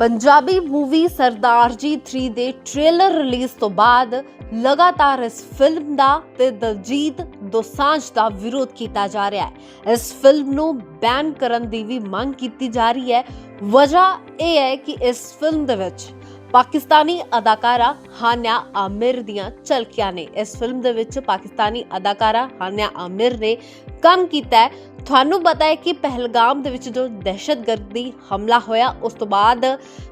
Punjabi movie Sardar ji 3 ਦੇ trailer release ਤੋਂ ਬਾਅਦ ਲਗਾਤਾਰ ਇਸ ਫਿਲਮ ਦਾ ਤੇ ਦਲਜੀਤ ਦੋਸਾਂਝ ਦਾ ਵਿਰੋਧ ਕੀਤਾ ਜਾ ਰਿਹਾ ਹੈ। ਇਸ ਫਿਲਮ ਨੂੰ ਬੈਨ ਕਰਨ ਦੀ ਵੀ ਮੰਗ ਕੀਤੀ ਜਾ ਰਹੀ ਹੈ। ਵਜ੍ਹਾ ਇਹ ਹੈ ਕਿ ਇਸ ਫਿਲਮ ਦੇ ਵਿੱਚ ਪਾਕਿਸਤਾਨੀ ਅਦਾਕਾਰਾ ਹਾਨਿਆ ਆਮਿਰ ਦੀਆਂ ਝਲਕੀਆਂ ਨੇ। ਇਸ ਫਿਲਮ ਦੇ ਵਿੱਚ ਪਾਕਿਸਤਾਨੀ ਅਦਾਕਾਰਾ ਹਾਨਿਆ ਆਮਿਰ ਨੇ ਕੰਮ ਕੀਤਾ ਹੈ। ਤੁਹਾਨੂੰ ਪਤਾ ਹੈ ਕਿ ਪਹਿਲਗਾਮ ਦੇ ਵਿੱਚ ਜੋ ਦਹਿਸ਼ਤਗਰਦੀ ਹਮਲਾ ਹੋਇਆ, ਉਸ ਤੋਂ ਬਾਅਦ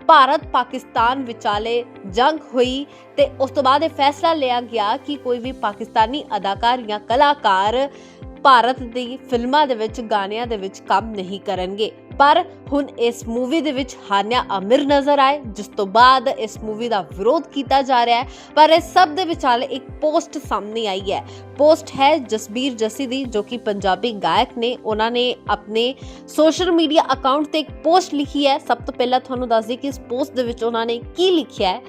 ਭਾਰਤ ਪਾਕਿਸਤਾਨ ਵਿਚਾਲੇ ਜੰਗ ਹੋਈ ਤੇ ਉਸ ਤੋਂ ਬਾਅਦ ਇਹ ਫੈਸਲਾ ਲਿਆ ਗਿਆ ਕਿ ਕੋਈ ਵੀ ਪਾਕਿਸਤਾਨੀ ਅਦਾਕਾਰ ਜਾਂ ਕਲਾਕਾਰ ਭਾਰਤ ਦੀ ਫਿਲਮਾਂ ਦੇ ਵਿੱਚ, ਗਾਣਿਆਂ ਦੇ ਵਿੱਚ ਕੰਮ ਨਹੀਂ ਕਰਨਗੇ। ਪਰ ਹੁਣ ਇਸ ਮੂਵੀ ਦੇ ਵਿੱਚ ਹਾਨਿਆ ਅਮਿਰ ਨਜ਼ਰ ਆਏ, ਜਿਸ ਤੋਂ ਬਾਅਦ ਇਸ ਮੂਵੀ ਦਾ ਵਿਰੋਧ ਕੀਤਾ ਜਾ ਰਿਹਾ ਹੈ। ਪਰ ਇਸ ਸਭ ਦੇ ਵਿਚਾਲੇ ਇੱਕ ਪੋਸਟ ਸਾਹਮਣੇ ਆਈ ਹੈ। ਪੋਸਟ ਹੈ ਜਸਬੀਰ ਜੱਸੀ ਦੀ, ਜੋ ਕਿ ਪੰਜਾਬੀ ਗਾਇਕ ਨੇ। ਉਹਨਾਂ ਨੇ ਆਪਣੇ ਸੋਸ਼ਲ ਮੀਡੀਆ ਅਕਾਊਂਟ ਤੇ ਇੱਕ ਪੋਸਟ ਲਿਖੀ ਹੈ। ਸਭ ਤੋਂ ਪਹਿਲਾਂ ਤੁਹਾਨੂੰ ਦੱਸ ਦਈਏ ਕਿ ਇਸ ਪੋਸਟ ਦੇ ਵਿੱਚ ਉਹਨਾਂ ਨੇ ਕੀ ਲਿਖਿਆ ਹੈ।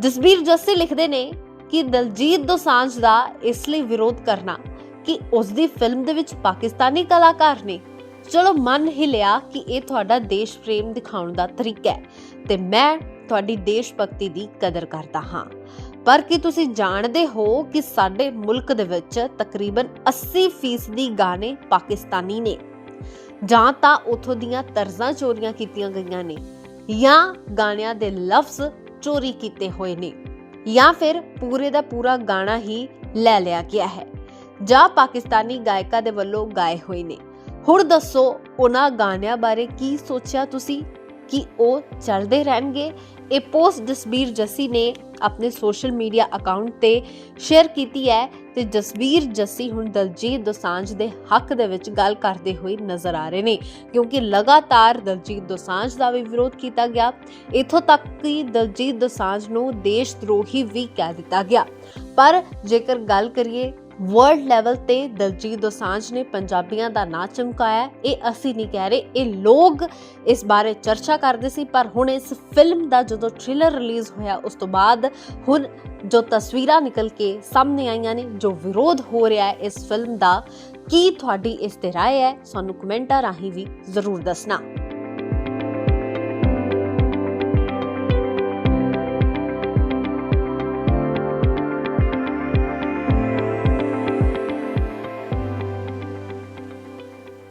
ਜਸਬੀਰ ਜੱਸੀ ਲਿਖਦੇ ਨੇ ਕਿ ਦਲਜੀਤ ਦੋਸਾਂਝ ਦਾ ਇਸ ਲਈ ਵਿਰੋਧ ਕਰਨਾ। ਕਿ ਉਸ ਦੀ ਫਿਲਮ ਦੇ ਵਿੱਚ ਪਾਕਿਸਤਾਨੀ ਕਲਾਕਾਰ ਨੇ। ਚਲੋ ਮਨ ਹੀ ਲਿਆ ਕਿ ਇਹ ਤੁਹਾਡਾ ਦੇਸ਼ ਪ੍ਰੇਮ ਦਿਖਾਉਣ ਦਾ ਤਰੀਕਾ ਹੈ ਤੇ ਮੈਂ ਤੁਹਾਡੀ ਦੇਸ਼ ਭਗਤੀ ਦੀ ਕਦਰ ਕਰਦਾ ਹਾਂ। ਪਰ ਕੀ ਤੁਸੀਂ ਜਾਣਦੇ ਹੋ ਕਿ ਸਾਡੇ ਮੁਲਕ ਦੇ ਵਿੱਚ ਤਕਰੀਬਨ 80% ਦੀ ਗਾਣੇ ਪਾਕਿਸਤਾਨੀ ਨੇ? ਜਾਂ ਤਾਂ ਉਥੋਂ ਦੀਆਂ ਤਰਜ਼ਾਂ ਚੋਰੀਆਂ ਕੀਤੀਆਂ ਗਈਆਂ ਨੇ, ਜਾਂ ਗਾਣਿਆਂ ਦੇ ਲਫ਼ਜ਼ ਚੋਰੀ ਕੀਤੇ ਹੋਏ ਨੇ, ਜਾਂ ਫਿਰ ਪੂਰੇ ਦਾ ਪੂਰਾ ਗਾਣਾ ਹੀ ਲੈ ਲਿਆ ਗਿਆ ਹੈ। ਜਾਂ ਪਾਕਿਸਤਾਨੀ ਗਾਇਕਾਂ ਦੇ ਵੱਲੋਂ ਗਾਏ ਹੋਏ ਨੇ। ਹੁਣ ਦੱਸੋ, ਉਹਨਾਂ ਗਾਣਿਆਂ ਬਾਰੇ ਕੀ ਸੋਚਿਆ ਤੁਸੀਂ? ਕਿ ਉਹ ਚੱਲਦੇ ਰਹਿਣਗੇ? ਇਹ ਪੋਸਟ ਜਸਬੀਰ ਜੱਸੀ ਨੇ ਆਪਣੇ ਸੋਸ਼ਲ ਮੀਡੀਆ ਅਕਾਊਂਟ ਤੇ ਸ਼ੇਅਰ ਕੀਤੀ ਹੈ ਤੇ ਜਸਬੀਰ ਜੱਸੀ ਹੁਣ ਦਲਜੀਤ ਦੋਸਾਂਝ ਦੇ ਹੱਕ ਦੇ ਵਿੱਚ ਗੱਲ ਕਰਦੇ ਹੋਏ ਨਜ਼ਰ ਆ ਰਹੇ ਨੇ, ਕਿਉਂਕਿ ਲਗਾਤਾਰ ਦਲਜੀਤ ਦੋਸਾਂਝ ਦਾ ਵੀ ਵਿਰੋਧ ਕੀਤਾ ਗਿਆ। ਇਥੋਂ ਤੱਕ ਕਿ ਦਲਜੀਤ ਦੋਸਾਂਝ ਨੂੰ ਦੇਸ਼ ਦਰੋਹੀ ਵੀ ਕਹਿ ਦਿੱਤਾ ਗਿਆ। ਪਰ ਜੇਕਰ ਗੱਲ ਕਰੀਏ ਵਰਲਡ ਲੈਵਲ ਤੇ ਦਲਜੀਤ ਦੋਸਾਂਝ ਨੇ ਪੰਜਾਬੀਆਂ ਦਾ ਨਾਂ ਚਮਕਾਇਆ। ਇਹ ਅਸੀਂ ਨਹੀਂ ਕਹਿ ਰਹੇ, ਇਹ ਲੋਕ ਇਸ ਬਾਰੇ ਚਰਚਾ ਕਰਦੇ ਸੀ, ਪਰ ਹੁਣ ਇਸ ਫਿਲਮ ਦਾ ਜਦੋਂ ਟ੍ਰੇਲਰ ਰਿਲੀਜ਼ ਹੋਇਆ, ਉਸ ਤੋਂ ਬਾਅਦ ਹੁਣ ਜੋ ਤਸਵੀਰਾਂ ਨਿਕਲ ਕੇ ਸਾਹਮਣੇ ਆਈਆਂ ਨੇ, ਜੋ ਵਿਰੋਧ ਹੋ ਰਿਹਾ ਹੈ ਇਸ ਫਿਲਮ ਦਾ, ਕੀ ਤੁਹਾਡੀ ਇਸ ਤੇ ਰਾਏ ਹੈ? ਸਾਨੂੰ ਕਮੈਂਟਾਂ ਰਾਹੀਂ ਵੀ ਜ਼ਰੂਰ ਦੱਸਣਾ।